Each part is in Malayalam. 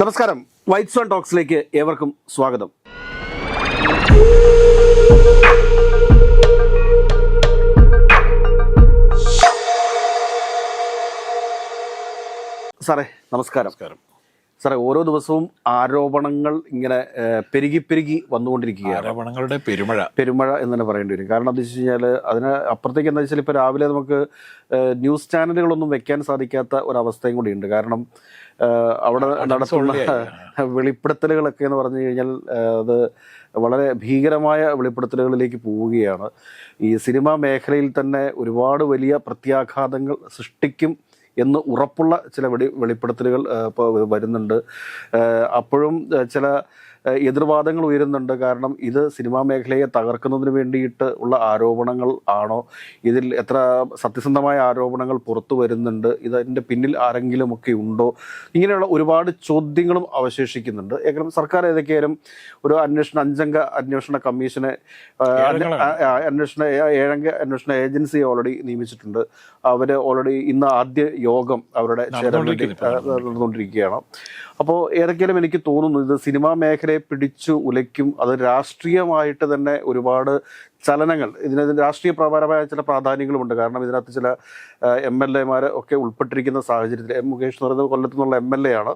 നമസ്കാരം. വൈറ്റ് സോൺ ടോക്സിലേക്ക് ഏവർക്കും സ്വാഗതം. സാറേ നമസ്കാരം. നമസ്കാരം. സാറേ ഓരോ ദിവസവും ആരോപണങ്ങൾ ഇങ്ങനെ പെരുകി പെരുകി വന്നുകൊണ്ടിരിക്കുകയാണ്. ആരോപണങ്ങളുടെ പെരുമഴ. പെരുമഴ എന്ന് തന്നെ പറയേണ്ടി വരും. കാരണം എന്താ വെച്ച് കഴിഞ്ഞാൽ അതിന് അപ്പുറത്തേക്ക് എന്താ വെച്ചാൽ ഇപ്പോൾ രാവിലെ നമുക്ക് ന്യൂസ് ചാനലുകളൊന്നും വെക്കാൻ സാധിക്കാത്ത ഒരവസ്ഥയും കൂടിയുണ്ട് കാരണം അവിടെ നടത്തുന്ന വെളിപ്പെടുത്തലുകളൊക്കെ എന്ന് പറഞ്ഞു കഴിഞ്ഞാൽ അത് വളരെ ഭീകരമായ വെളിപ്പെടുത്തലുകളിലേക്ക് പോവുകയാണ്. ഈ സിനിമാ മേഖലയിൽ തന്നെ ഒരുപാട് വലിയ പ്രത്യാഘാതങ്ങൾ സൃഷ്ടിക്കും എന്ന് ഉറപ്പുള്ള ചില വെളി വെളിപ്പെടുത്തലുകൾ ഇപ്പോൾ വരുന്നുണ്ട്. അപ്പോഴും ചില എതിർവാദങ്ങൾ ഉയരുന്നുണ്ട്. കാരണം ഇത് സിനിമാ മേഖലയെ തകർക്കുന്നതിന് വേണ്ടിയിട്ട് ഉള്ള ആരോപണങ്ങൾ ആണോ? ഇതിൽ എത്ര സത്യസന്ധമായ ആരോപണങ്ങൾ പുറത്തു വരുന്നുണ്ട്? ഇതിന്റെ പിന്നിൽ ആരെങ്കിലുമൊക്കെ ഉണ്ടോ? ഇങ്ങനെയുള്ള ഒരുപാട് ചോദ്യങ്ങളും അവശേഷിക്കുന്നുണ്ട്. ഏകദേശം സർക്കാർ ഏതൊക്കെയായാലും ഒരു അന്വേഷണ അഞ്ചംഗ അന്വേഷണ കമ്മീഷനെ അന്വേഷണ ഏഴംഗ അന്വേഷണ ഏജൻസി ഓൾറെഡി നിയമിച്ചിട്ടുണ്ട്. അവർ ഓൾറെഡി ഇന്ന് ആദ്യ യോഗം അവരുടെ നടന്നുകൊണ്ടിരിക്കുകയാണ്. അപ്പോൾ ഏതൊക്കെയാലും എനിക്ക് തോന്നുന്നു ഇത് സിനിമാ മേഖലയെ പിടിച്ചു ഉലയ്ക്കും. അത് രാഷ്ട്രീയമായിട്ട് തന്നെ ഒരുപാട് ചലനങ്ങൾ. ഇതിന് രാഷ്ട്രീയപരമായ ചില പ്രാധാന്യങ്ങളുമുണ്ട്. കാരണം ഇതിനകത്ത് ചില എം എൽ എമാർ ഒക്കെ ഉൾപ്പെട്ടിരിക്കുന്ന സാഹചര്യത്തിൽ എം മുകേഷ് എന്ന് പറയുന്നത് കൊല്ലത്തു നിന്നുള്ള എം എൽ എ ആണ്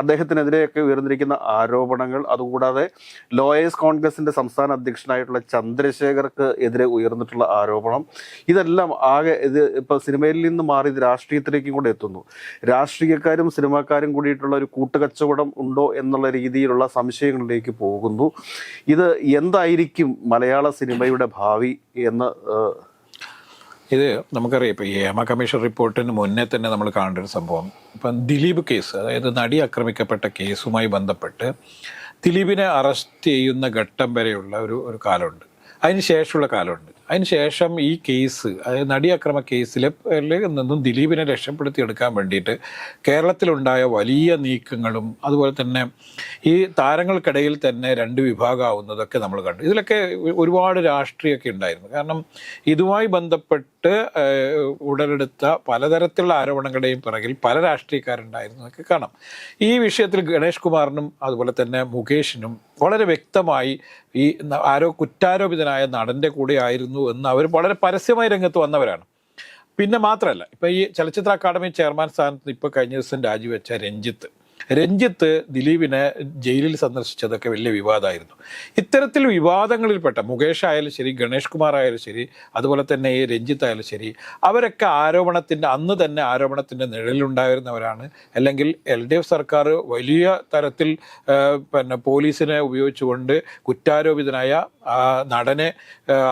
അദ്ദേഹത്തിനെതിരെയൊക്കെ ഉയർന്നിരിക്കുന്ന ആരോപണങ്ങൾ അതുകൂടാതെ ലോയേഴ്സ് കോൺഗ്രസിന്റെ സംസ്ഥാന അധ്യക്ഷനായിട്ടുള്ള ചന്ദ്രശേഖർക്ക് എതിരെ ഉയർന്നിട്ടുള്ള ആരോപണം. ഇതെല്ലാം ആകെ ഇത് ഇപ്പോൾ സിനിമയിൽ നിന്ന് മാറി ഇത് രാഷ്ട്രീയത്തിലേക്കും കൂടെ എത്തുന്നു. രാഷ്ട്രീയക്കാരും സിനിമാക്കാരും കൂടിയിട്ടുള്ള ഒരു കൂട്ടുകച്ചവടം ഉണ്ടോ എന്നുള്ള രീതിയിലുള്ള സംശയങ്ങളിലേക്ക് പോകുന്നു. ഇത് എന്തായിരിക്കും മലയാള സിനിമയുടെ ഭാവി എന്ന് ഇത് നമുക്കറിയാം. ഇപ്പോൾ ഏമ കമ്മീഷൻ റിപ്പോർട്ടിന് മുന്നേ തന്നെ നമ്മൾ കാണേണ്ട ഒരു സംഭവം. ഇപ്പം ദിലീപ് കേസ് അതായത് നടി ആക്രമിക്കപ്പെട്ട കേസുമായി ബന്ധപ്പെട്ട് ദിലീപിനെ അറസ്റ്റ് ചെയ്യുന്ന ഘട്ടം വരെയുള്ള ഒരു ഒരു കാലമുണ്ട്. അതിന് ശേഷമുള്ള കാലമുണ്ട്. അതിന് ശേഷം ഈ കേസ് അതായത് നടി അക്രമ കേസിലെ നിന്നും ദിലീപിനെ രക്ഷപ്പെടുത്തിയെടുക്കാൻ വേണ്ടിയിട്ട് കേരളത്തിലുണ്ടായ വലിയ നീക്കങ്ങളും അതുപോലെ തന്നെ ഈ താരങ്ങൾക്കിടയിൽ തന്നെ രണ്ട് വിഭാഗമാവുന്നതൊക്കെ നമ്മൾ കണ്ടു. ഇതിലൊക്കെ ഒരുപാട് രാഷ്ട്രീയമൊക്കെ ഉണ്ടായിരുന്നു. കാരണം ഇതുമായി ബന്ധപ്പെട്ട് ഏഹ്, ഉടലെടുത്ത പലതരത്തിലുള്ള ആരോപണങ്ങളുടെയും പിറകിൽ പല രാഷ്ട്രീയക്കാരുണ്ടായിരുന്നു എന്നൊക്കെ കാണാം. ഈ വിഷയത്തിൽ ഗണേഷ് കുമാറിനും അതുപോലെ തന്നെ മുകേഷിനും വളരെ വ്യക്തമായി ഈ ആരോ കുറ്റാരോപിതനായ നടന്റെ കൂടെ ആയിരുന്നു എന്ന് അവർ വളരെ പരസ്യമായി രംഗത്ത് വന്നവരാണ്. പിന്നെ മാത്രമല്ല ഇപ്പോൾ ഈ ചലച്ചിത്ര അക്കാദമി ചെയർമാൻ സ്ഥാനത്ത് ഇപ്പോൾ കഴിഞ്ഞ ദിവസം രാജിവെച്ച രഞ്ജിത്ത്. രഞ്ജിത്ത് ദിലീപിനെ ജയിലിൽ സന്ദർശിച്ചതൊക്കെ വലിയ വിവാദമായിരുന്നു. ഇത്തരത്തിൽ വിവാദങ്ങളിൽപ്പെട്ട മുകേഷ് ആയാലും ശരി ഗണേഷ് കുമാർ ആയാലും ശരി അതുപോലെ തന്നെ ഈ രഞ്ജിത്ത് ആയാലും ശരി അവരൊക്കെ ആരോപണത്തിന്റെ അന്ന് തന്നെ ആരോപണത്തിന്റെ നിഴലിലുണ്ടായിരുന്നവരാണ്. അല്ലെങ്കിൽ എൽ ഡി എഫ് സർക്കാർ വലിയ തരത്തിൽ പിന്നെ പോലീസിനെ ഉപയോഗിച്ചുകൊണ്ട് കുറ്റാരോപിതനായ നടനെ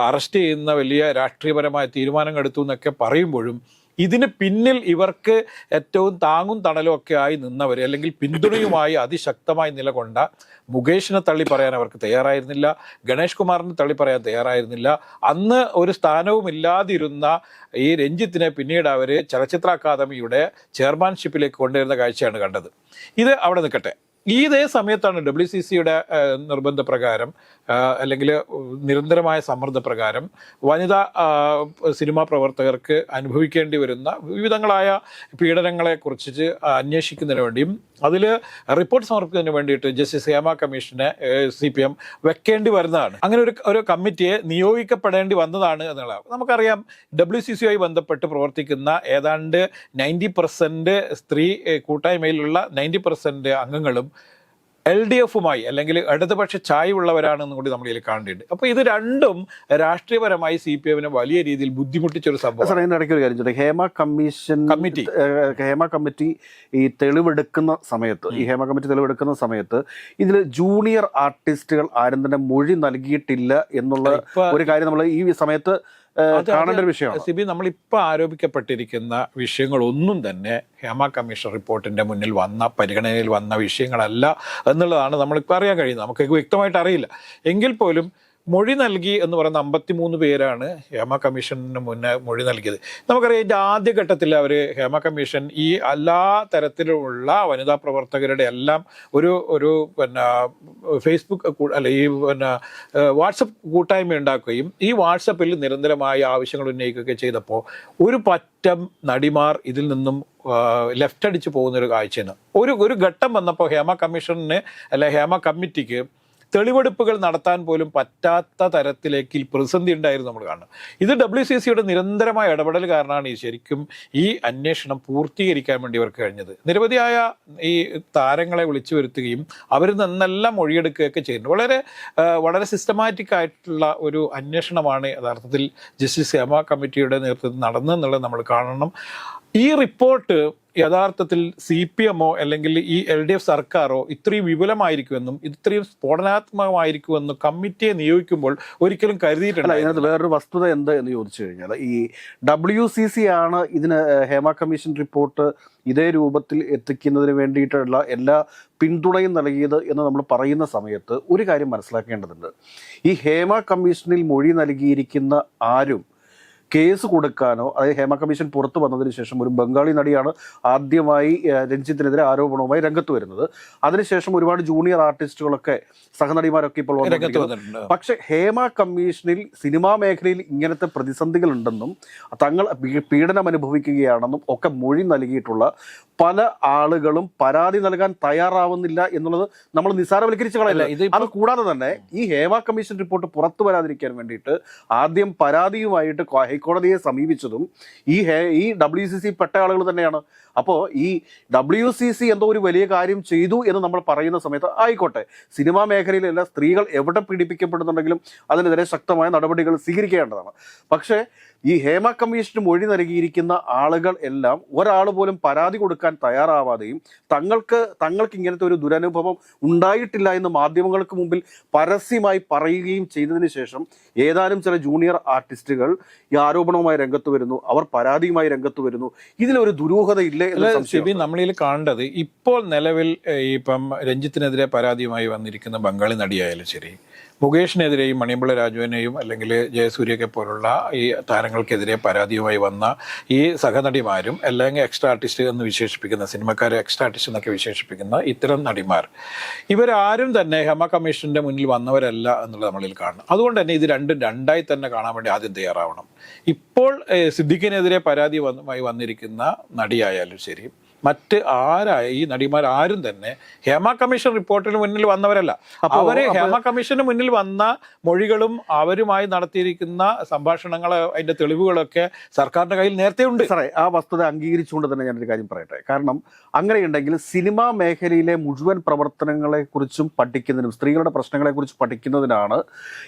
അറസ്റ്റ് ചെയ്യുന്ന വലിയ രാഷ്ട്രീയപരമായ തീരുമാനങ്ങൾ എടുത്തു എന്നൊക്കെ പറയുമ്പോഴും ഇതിന് പിന്നിൽ ഇവർക്ക് ഏറ്റവും താങ്ങും തണലും ഒക്കെ ആയി നിന്നവർ അല്ലെങ്കിൽ പിന്തുണയുമായി അതിശക്തമായി നിലകൊണ്ട മുകേഷിനെ തള്ളി പറയാൻ അവർക്ക് തയ്യാറായിരുന്നില്ല ഗണേഷ് കുമാറിനെ തള്ളി പറയാൻ തയ്യാറായിരുന്നില്ല. അന്ന് ഒരു സ്ഥാനവും ഇല്ലാതിരുന്ന ഈ രഞ്ജിത്തിനെ പിന്നീട് അവർ ചലച്ചിത്ര അക്കാദമിയുടെ ചെയർമാൻഷിപ്പിലേക്ക് കൊണ്ടുവരുന്ന കാഴ്ചയാണ് കണ്ടത്. ഇത് അവിടെ നിൽക്കട്ടെ. ഈ ഇതേ സമയത്താണ് ഡബ്ല്യു സി സിയുടെ നിർബന്ധപ്രകാരം പ്രകാരം അല്ലെങ്കിൽ നിരന്തരമായ സമ്മർദ്ദപ്രകാരം വനിതാ സിനിമാ പ്രവർത്തകർക്ക് അനുഭവിക്കേണ്ടി വരുന്ന വിവിധങ്ങളായ പീഡനങ്ങളെ കുറിച്ച് അന്വേഷിക്കുന്നതിന് വേണ്ടിയും അതിൽ റിപ്പോർട്ട് സമർപ്പിക്കുന്നതിന് വേണ്ടിയിട്ട് ജസ്റ്റിസ് ഹേമ കമ്മീഷനെ സി പി എം വെക്കേണ്ടി വരുന്നതാണ്. അങ്ങനെ ഒരു ഒരു കമ്മിറ്റിയെ നിയോഗിക്കപ്പെടേണ്ടി വന്നതാണ് എന്നുള്ളത് നമുക്കറിയാം ഡബ്ല്യു സി സിയുമായി ബന്ധപ്പെട്ട് പ്രവർത്തിക്കുന്ന ഏതാണ്ട് നയന്റി പെർസെന്റ് സ്ത്രീ കൂട്ടായ്മയിലുള്ള നയന്റി പെർസെന്റ് അംഗങ്ങളും എൽ ഡി എഫുമായി അല്ലെങ്കിൽ ഇടതുപക്ഷ ചായവുള്ളവരാണെന്നും കൂടി നമ്മൾ ഇതിൽ കാണേണ്ടത് അപ്പോൾ ഇത് രണ്ടും രാഷ്ട്രീയപരമായി സി പി എമ്മിനെ വലിയ രീതിയിൽ ബുദ്ധിമുട്ടിച്ചൊരു സംഭവം സാർ ഇടയ്ക്ക് ഒരു കാര്യം ചോദിച്ചു Hema commission committee. Hema committee ഈ തെളിവെടുക്കുന്ന സമയത്ത് ഈ ഹേമ കമ്മിറ്റി തെളിവെടുക്കുന്ന സമയത്ത് ഇതിൽ ജൂനിയർ ആർട്ടിസ്റ്റുകൾ ആരും തന്നെ മൊഴി നൽകിയിട്ടില്ല എന്നുള്ള ഒരു കാര്യം നമ്മൾ ഈ സമയത്ത് കാണേണ്ട ഒരു വിഷയമാണ്? സിബി നമ്മളിപ്പോൾ ആരോപിക്കപ്പെട്ടിരിക്കുന്ന വിഷയങ്ങളൊന്നും തന്നെ ഹേമ കമ്മീഷൻ റിപ്പോർട്ടിന്റെ മുന്നിൽ വന്ന പരിഗണനയിൽ വന്ന വിഷയങ്ങളല്ല എന്നുള്ളതാണ് നമ്മളിപ്പോൾ അറിയാൻ കഴിയുന്നത്. നമുക്ക് വ്യക്തമായിട്ട് അറിയില്ല. എങ്കിൽ പോലും മൊഴി നൽകി എന്ന് പറയുന്ന അമ്പത്തിമൂന്ന് പേരാണ് ഹേമ കമ്മീഷന് മുന്നേ മൊഴി നൽകിയത്. നമുക്കറിയാം ഇതിന്റെ ആദ്യഘട്ടത്തിൽ അവർ ഹേമ കമ്മീഷൻ ഈ എല്ലാ തരത്തിലുള്ള വനിതാ പ്രവർത്തകരുടെ എല്ലാം ഒരു ഒരു പിന്നെ ഫേസ്ബുക്ക് അല്ല ഈ പിന്നെ വാട്സപ്പ് കൂട്ടായ്മ ഉണ്ടാക്കുകയും ഈ വാട്സപ്പിൽ നിരന്തരമായി ആവശ്യങ്ങൾ ഉന്നയിക്കുകയൊക്കെ ചെയ്തപ്പോൾ ഒരു പറ്റം നടിമാർ ഇതിൽ നിന്നും ലെഫ്റ്റ് അടിച്ച് പോകുന്ന ഒരു കാഴ്ചയാണ്. ഒരു ഒരു ഘട്ടം വന്നപ്പോൾ ഹേമ കമ്മീഷന് അല്ല ഹേമ കമ്മിറ്റിക്ക് തെളിവെടുപ്പുകൾ നടത്താൻ പോലും പറ്റാത്ത തരത്തിലേക്ക് പ്രതിസന്ധി ഉണ്ടായിരുന്നു നമ്മൾ കാണുന്നത്. ഇത് ഡബ്ല്യു സി സിയുടെ നിരന്തരമായ ഇടപെടൽ കാരണമാണ് ഈ ശരിക്കും ഈ അന്വേഷണം പൂർത്തീകരിക്കാൻ വേണ്ടി ഇവർക്ക് കഴിഞ്ഞത്. നിരവധിയായ ഈ താരങ്ങളെ വിളിച്ചു വരുത്തുകയും അവരിൽ നിന്നെല്ലാം മൊഴിയെടുക്കുകയൊക്കെ ചെയ്യുന്നു. വളരെ വളരെ സിസ്റ്റമാറ്റിക് ആയിട്ടുള്ള ഒരു അന്വേഷണമാണ് യഥാർത്ഥത്തിൽ ജസ്റ്റിസ് ഹേമ കമ്മിറ്റിയുടെ നേതൃത്വത്തിൽ നടന്നെന്നുള്ളത് നമ്മൾ കാണണം. ഈ റിപ്പോർട്ട് യഥാർത്ഥത്തിൽ സി പി എമ്മോ അല്ലെങ്കിൽ ഈ എൽ ഡി എഫ് സർക്കാരോ ഇത്രയും വിപുലമായിരിക്കുമെന്നും ഇത്രയും സ്ഫോടനാത്മകമായിരിക്കുമെന്നും കമ്മിറ്റിയെ നിയോഗിക്കുമ്പോൾ ഒരിക്കലും കരുതിയിട്ടില്ല. ഇതിനകത്ത് വേറൊരു വസ്തുത എന്ത് എന്ന് ചോദിച്ചു കഴിഞ്ഞാൽ ഈ ഡബ്ല്യു സി സി ആണ് ഇതിന് ഹേമ കമ്മീഷൻ റിപ്പോർട്ട് ഇതേ രൂപത്തിൽ എത്തിക്കുന്നതിന് വേണ്ടിയിട്ടുള്ള എല്ലാ പിന്തുണയും നൽകിയത് എന്ന് നമ്മൾ പറയുന്ന സമയത്ത് ഒരു കാര്യം മനസ്സിലാക്കേണ്ടതുണ്ട്. ഈ ഹേമ കമ്മീഷനിൽ മൊഴി നൽകിയിരിക്കുന്ന ആരും കേസ് കൊടുക്കാനോ അതായത് ഹേമ കമ്മീഷൻ പുറത്തു വന്നതിന് ശേഷം ഒരു ബംഗാളി നടിയാണ് ആദ്യമായി രഞ്ജിത്തിനെതിരെ ആരോപണവുമായി രംഗത്ത് വരുന്നത്. അതിനുശേഷം ഒരുപാട് ജൂനിയർ ആർട്ടിസ്റ്റുകളൊക്കെ സഹനടിമാരൊക്കെ ഇപ്പോൾ പക്ഷെ ഹേമ കമ്മീഷനിൽ സിനിമാ മേഖലയിൽ ഇങ്ങനത്തെ പ്രതിസന്ധികൾ ഉണ്ടെന്നും തങ്ങൾ പീഡനം അനുഭവിക്കുകയാണെന്നും ഒക്കെ മൊഴി നൽകിയിട്ടുള്ള പല ആളുകളും പരാതി നൽകാൻ തയ്യാറാവുന്നില്ല എന്നുള്ളത് നമ്മൾ നിസ്സാരവൽക്കരിച്ച് കളയല്ല അത് കൂടാതെ തന്നെ ഈ ഹേമ കമ്മീഷൻ റിപ്പോർട്ട് പുറത്തു വരാതിരിക്കാൻ വേണ്ടിയിട്ട് ആദ്യം പരാതിയുമായിട്ട് ഹൈക്കോടതിയെ സമീപിച്ചതും ഈ ഈ ഡബ്ല്യു സി സി പെട്ട ആളുകൾ തന്നെയാണ്. അപ്പോൾ ഈ ഡബ്ല്യു സി സി എന്തോ ഒരു വലിയ കാര്യം ചെയ്തു എന്ന് നമ്മൾ പറയുന്ന സമയത്ത് ആയിക്കോട്ടെ. സിനിമാ മേഖലയിലല്ല സ്ത്രീകൾ എവിടെ പീഡിപ്പിക്കപ്പെടുന്നുണ്ടെങ്കിലും അതിനെതിരെ ശക്തമായ നടപടികൾ സ്വീകരിക്കേണ്ടതാണ്. പക്ഷേ ഈ ഹേമ കമ്മീഷന് മൊഴി നൽകിയിരിക്കുന്ന ആളുകൾ എല്ലാം ഒരാൾ പോലും പരാതി കൊടുക്കാൻ തയ്യാറാവാതെയും തങ്ങൾക്ക് തങ്ങൾക്ക് ഇങ്ങനത്തെ ഒരു ദുരനുഭവം ഉണ്ടായിട്ടില്ല എന്ന് മാധ്യമങ്ങൾക്ക് മുമ്പിൽ പരസ്യമായി പറയുകയും ചെയ്തതിന് ശേഷം ഏതാനും ചില ജൂനിയർ ആർട്ടിസ്റ്റുകൾ ഈ ആരോപണവുമായി രംഗത്ത് വരുന്നു അവർ പരാതിയുമായി രംഗത്ത് വരുന്നു. ഇതിലൊരു ദുരൂഹത ഇല്ലേ സിബി നമ്മളിൽ കാണേണ്ടത് ഇപ്പോൾ നിലവിൽ ഇപ്പം രഞ്ജിത്തിനെതിരെ പരാതിയുമായി വന്നിരിക്കുന്ന ബംഗാളി നടിയായാലും ശരി മുകേഷിനെതിരെയും മണിയമ്പിള രാജുവിനെയും അല്ലെങ്കിൽ ജയസൂര്യക്കെ പോലുള്ള ഈ താരങ്ങൾക്കെതിരെ പരാതിയുമായി വന്ന ഈ സഹനടിമാരും അല്ലെങ്കിൽ എക്സ്ട്രാ ആർട്ടിസ്റ്റ് എന്ന് വിശേഷിപ്പിക്കുന്ന സിനിമക്കാരെ എക്സ്ട്രാ ആർട്ടിസ്റ്റ് എന്നൊക്കെ വിശേഷിപ്പിക്കുന്ന ഇത്തരം നടിമാർ. ഇവരാരും തന്നെ ഹെമ കമ്മീഷന്റെ മുന്നിൽ വന്നവരല്ല എന്നുള്ളത് നമ്മളിൽ കാണണം. അതുകൊണ്ട് തന്നെ ഇത് രണ്ടും രണ്ടായി തന്നെ കാണാൻ വേണ്ടി ആദ്യം തയ്യാറാവണം. ഇപ്പോൾ സിദ്ദിഖിനെതിരെ പരാതി വന്നുമായി വന്നിരിക്കുന്ന നടിയായാലും ശരി മറ്റ് ആരായ ഈ നടിമാർ? ആരും തന്നെ. ഹേമ കമ്മീഷൻ റിപ്പോർട്ടിന് മുന്നിൽ വന്നവരല്ല. അപ്പോ- അവർ ഹേമ കമ്മീഷന് മുന്നിൽ വന്ന മൊഴികളും അവരുമായി നടത്തിയിരിക്കുന്ന സംഭാഷണങ്ങൾ അതിന്റെ തെളിവുകളൊക്കെ സർക്കാരിന്റെ കയ്യിൽ നേരത്തെ ഉണ്ട്. സാറേ ആ വസ്തുത അംഗീകരിച്ചുകൊണ്ട് തന്നെ ഞാനൊരു കാര്യം പറയട്ടെ. കാരണം അങ്ങനെയുണ്ടെങ്കിൽ സിനിമാ മേഖലയിലെ മുഴുവൻ പ്രവർത്തനങ്ങളെ കുറിച്ചും പഠിക്കുന്നതിനും സ്ത്രീകളുടെ പ്രശ്നങ്ങളെ കുറിച്ച് പഠിക്കുന്നതിനാണ്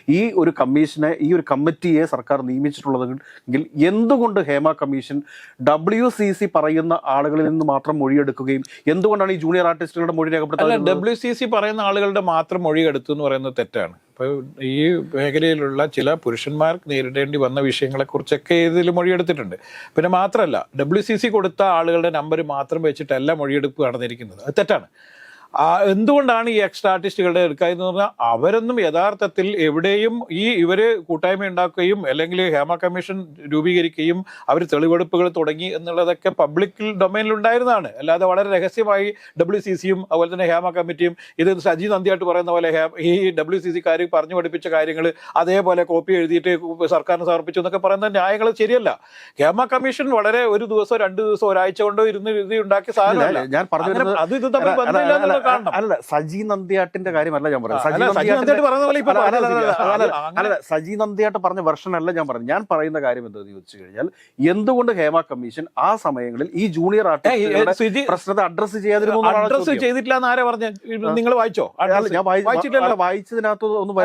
ഈ ഒരു കമ്മീഷനെ ഈ ഒരു കമ്മിറ്റിയെ സർക്കാർ നിയമിച്ചിട്ടുള്ളതെങ്കിൽ എന്തുകൊണ്ട് Hema commission W C C പറയുന്ന ആളുകളിൽ നിന്ന് മാത്രം മൊഴിയെടുക്കുകയും എന്തുകൊണ്ടാണ് ഈ ജൂനിയർ ആർട്ടിസ്റ്റുകളുടെ മൊഴി രേഖപ്പെടുത്തുന്നത് ഡബ്ല്യു സി സി പറയുന്ന ആളുകളുടെ മാത്രം മൊഴി എടുത്തു എന്ന് പറയുന്നത് തെറ്റാണ്. അപ്പോൾ ഈ മേഖലയിലുള്ള ചില പുരുഷന്മാർ നേരിടേണ്ടി വന്ന വിഷയങ്ങളെക്കുറിച്ചൊക്കെ ഇതിൽ മൊഴിയെടുത്തിട്ടുണ്ട്. പിന്നെ മാത്രമല്ല ഡബ്ല്യു സി സി കൊടുത്ത ആളുകളുടെ നമ്പർ മാത്രം വെച്ചിട്ടല്ല മൊഴിയെടുപ്പ് നടന്നിരിക്കുന്നത്. അത് തെറ്റാണ്. എന്തുകൊണ്ടാണ് ഈ എക്സ്ട്രാ ആർട്ടിസ്റ്റുകളുടെ എടുക്കാതെന്ന് പറഞ്ഞാൽ അവരൊന്നും യഥാർത്ഥത്തിൽ എവിടെയും ഈ ഇവർ കൂട്ടായ്മ ഉണ്ടാക്കുകയും അല്ലെങ്കിൽ ഹേമ കമ്മീഷൻ രൂപീകരിക്കുകയും അവർ തെളിവെടുപ്പുകൾ തുടങ്ങി എന്നുള്ളതൊക്കെ പബ്ലിക് ഡൊമൈനിൽ ഉണ്ടായിരുന്നതാണ്. അല്ലാതെ വളരെ രഹസ്യമായി ഡബ്ല്യു സി സിയും അതുപോലെ തന്നെ ഹേമ കമ്മിറ്റിയും ഇത് സജി നന്ദിയായിട്ട് പറയുന്ന പോലെ ഹേ- ഈ ഡബ്ല്യു സി സിക്കാർ പറഞ്ഞു പഠിപ്പിച്ച കാര്യങ്ങൾ അതേപോലെ കോപ്പി എഴുതിയിട്ട് സർക്കാരിന് സമർപ്പിച്ചു എന്നൊക്കെ പറയുന്ന ന്യായങ്ങൾ ശരിയല്ല. ഹേമ കമ്മീഷൻ വളരെ ഒരു ദിവസം രണ്ട് ദിവസം ഒരാഴ്ച കൊണ്ടോ ഇരുന്ന് ഇത് ഉണ്ടാക്കിയ സാധനമല്ല. ഞാൻ പറഞ്ഞു അത് ഇത് തമ്മിൽ ബന്ധമില്ല കാണണം അല്ല സജി നന്ദിയാട്ടിന്റെ കാര്യമല്ല ഞാൻ പറയുന്നത് സജി നന്ദിയാട്ട് പറഞ്ഞ വെർഷൻ അല്ല ഞാൻ പറഞ്ഞു ഞാൻ പറയുന്ന കാര്യം എന്താണെന്ന് ചോദിച്ചു കഴിഞ്ഞാൽ എന്തുകൊണ്ട് ഹേമ കമ്മീഷൻ ആ സമയങ്ങളിൽ ഈ ജൂനിയർ ആർട്ടിസ്റ്റ് പ്രശ്നത്തെ അഡ്രസ് ചെയ്യാതിരുന്നു അഡ്രസ് ചെയ്തിട്ടില്ല എന്ന് ആരാ പറഞ്ഞു നിങ്ങൾ വായിച്ചോ? ഞാൻ വായിച്ചിട്ടില്ല വായിച്ചതിനകത്ത് ഒന്നും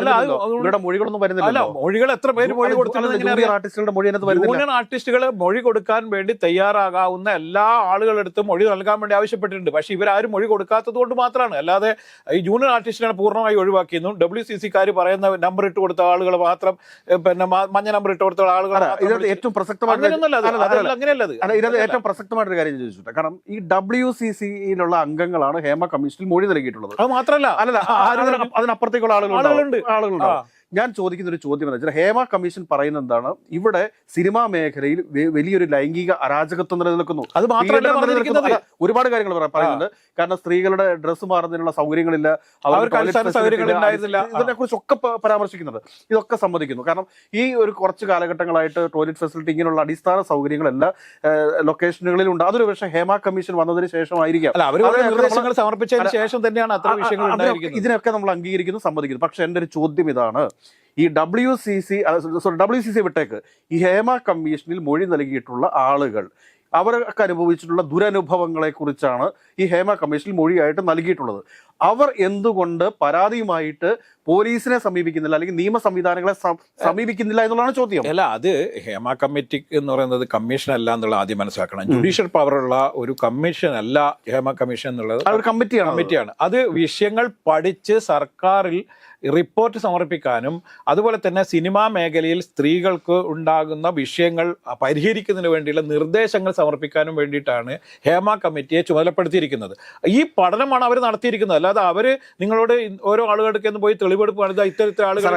ഇവരുടെ മൊഴികളൊന്നും വരുന്നില്ല മൊഴികൾ എത്ര പേര് മൊഴി കൊടുത്തിട്ടുണ്ടെന്ന് ജൂനിയർ ആർട്ടിസ്റ്റുകളുടെ മൊഴി യൂണിയൻ ആർട്ടിസ്റ്റുകൾ മൊഴി കൊടുക്കാൻ വേണ്ടി തയ്യാറാകാവുന്ന എല്ലാ ആളുകളെടുത്തും മൊഴി നൽകാൻ വേണ്ടി ആവശ്യപ്പെട്ടിട്ടുണ്ട്. പക്ഷെ ഇവരാരും മൊഴി കൊടുക്കാത്തത് കൊണ്ട് മാത്രമാണ്. അല്ലാതെ ഈ ജൂനിയർ ആർട്ടിസ്റ്റിനെ പൂർണമായി ഒഴിവാക്കിയെന്നും ഡബ്ല്യു സി സിക്കാർ പറയുന്ന നമ്പർ ഇട്ട് കൊടുത്ത ആളുകൾ മാത്രം പിന്നെ മഞ്ഞ നമ്പർ ഇട്ട് കൊടുത്ത ആളുകൾ അല്ല, ഇതിനകത്ത് ഏറ്റവും പ്രസക്തമായിട്ട് അങ്ങനെയൊന്നുമല്ല അല്ല, അല്ല, അത്. അല്ല ഇതിനകത്ത് ഏറ്റവും പ്രസക്തമായിട്ടൊരു കാര്യം ചോദിച്ചിട്ടുണ്ട് കാരണം ഈ ഡബ്ല്യു സി സിയിലുള്ള അംഗങ്ങളാണ് ഹേമ കമ്മീഷനിൽ മൊഴി നൽകിയിട്ടുള്ളത്. അത് മാത്രമല്ല. അതിന- അതിനപ്പുറത്തേക്കുള്ള ആളുകളുണ്ട്. ആളുകളുണ്ട്. ഞാൻ ചോദിക്കുന്ന ഒരു ചോദ്യം എന്ന് വെച്ചാൽ ഹേമ കമ്മീഷൻ പറയുന്നത് എന്താണ്? ഇവിടെ സിനിമാ മേഖലയിൽ വലിയൊരു ലൈംഗിക അരാജകത്വം നിലനിൽക്കുന്നു. അത് മാത്രമല്ല ഒരുപാട് കാര്യങ്ങൾ പറയുന്നുണ്ട്. കാരണം സ്ത്രീകളുടെ ഡ്രസ്സ് മാറുന്നതിനുള്ള സൗകര്യങ്ങളില്ല. ഇതിനെ കുറിച്ചൊക്കെ പരാമർശിക്കുന്നുണ്ട്. ഇതൊക്കെ സമ്മതിക്കുന്നു. കാരണം ഈ ഒരു കുറച്ച് കാലഘട്ടങ്ങളായിട്ട് ടോയ്ലറ്റ് ഫെസിലിറ്റി ഇങ്ങനെയുള്ള അടിസ്ഥാന സൗകര്യങ്ങളെല്ലാം ലൊക്കേഷനുകളിൽ ഉണ്ട്. അതൊരു പക്ഷേ ഹേമ കമ്മീഷൻ വന്നതിന് ശേഷമായിരിക്കാം. സമർപ്പിച്ചതിന് ശേഷം തന്നെയാണ് അത്ര വിഷയങ്ങൾ ഇതിനൊക്കെ നമ്മൾ അംഗീകരിക്കുന്നു സമ്മതിക്കുന്നു. പക്ഷെ എന്റെ ഒരു ചോദ്യം ഇതാണ് ഈ W C C sorry W C C വിട്ടേക്ക്. ഈ ഹേമ കമ്മീഷനിൽ മൊഴി നൽകിയിട്ടുള്ള ആളുകൾ അവർക്ക് അനുഭവിച്ചിട്ടുള്ള ദുരനുഭവങ്ങളെക്കുറിച്ചാണ് ഈ ഹേമ കമ്മീഷനിൽ മൊഴിയായിട്ട് നൽകിയിട്ടുള്ളത്. അവർ എന്തുകൊണ്ട് പരാതിയുമായിട്ട് പോലീസിനെ സമീപിക്കുന്നില്ല അല്ലെങ്കിൽ നിയമ സംവിധാനങ്ങളെ സമീപിക്കുന്നില്ല എന്നുള്ളതാണ് ചോദ്യം. അല്ല അത് ഹേമ കമ്മിറ്റി എന്ന് പറയുന്നത് കമ്മീഷൻ അല്ല എന്നുള്ള ആദ്യം മനസ്സിലാക്കണം. ജുഡീഷ്യൽ പവറുള്ള ഒരു കമ്മീഷൻ അല്ല ഹേമ കമ്മീഷൻ എന്നുള്ളത് ഒരു കമ്മിറ്റിയാണ്. കമ്മിറ്റിയാണ്. അത് വിഷയങ്ങൾ പഠിച്ച് സർക്കാരിൽ റിപ്പോർട്ട് സമർപ്പിക്കാനും അതുപോലെ തന്നെ സിനിമാ മേഖലയിൽ സ്ത്രീകൾക്ക് ഉണ്ടാകുന്ന വിഷയങ്ങൾ പരിഹരിക്കുന്നതിന് വേണ്ടിയുള്ള നിർദ്ദേശങ്ങൾ സമർപ്പിക്കാനും വേണ്ടിയിട്ടാണ് ഹേമ കമ്മിറ്റിയെ ചുമതലപ്പെടുത്തിയിരിക്കുന്നത്. ഈ പഠനമാണ് അവർ നടത്തിയിരിക്കുന്നത്. അല്ലാതെ അവർ നിങ്ങളോട് ഓരോ ആളുകൾക്ക് പോയി തെളിവെടുപ്പ് നടത്തുക ഇത്തരത്തിൽ ആളുകൾ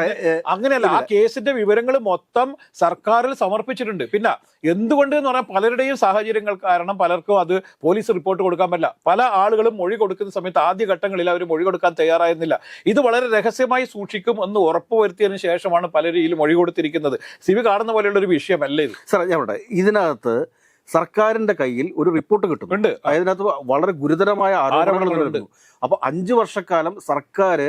അങ്ങനെയല്ല ആ കേസിന്റെ വിവരങ്ങൾ മൊത്തം സർക്കാരിൽ സമർപ്പിച്ചിട്ടുണ്ട്. പിന്നെ എന്തുകൊണ്ട് എന്ന് പറഞ്ഞാൽ പലരുടെയും സാഹചര്യങ്ങൾ കാരണം പലർക്കും അത് പോലീസ് റിപ്പോർട്ട് കൊടുക്കാൻ പറ്റില്ല. പല ആളുകളും മൊഴി കൊടുക്കുന്ന സമയത്ത് ആദ്യ ഘട്ടങ്ങളിൽ അവർ മൊഴി കൊടുക്കാൻ തയ്യാറായിരുന്നില്ല. ഇത് വളരെ രഹസ്യമായി സൂക്ഷിക്കും എന്ന് ഉറപ്പുവരുത്തിയതിനു ശേഷമാണ് പലരും ഇതിൽ മൊഴി കൊടുത്തിരിക്കുന്നത്. സിവി കാണുന്ന പോലെയുള്ള ഒരു വിഷയമല്ല ഇത്. സാറേ ഞാൻ ഇതിനകത്ത് സർക്കാരിന്റെ കയ്യിൽ ഒരു റിപ്പോർട്ട് കിട്ടും അതിനകത്ത് വളരെ ഗുരുതരമായ ആരോപണങ്ങൾ. വരുന്നു അപ്പൊ അഞ്ചു വർഷക്കാലം സർക്കാർ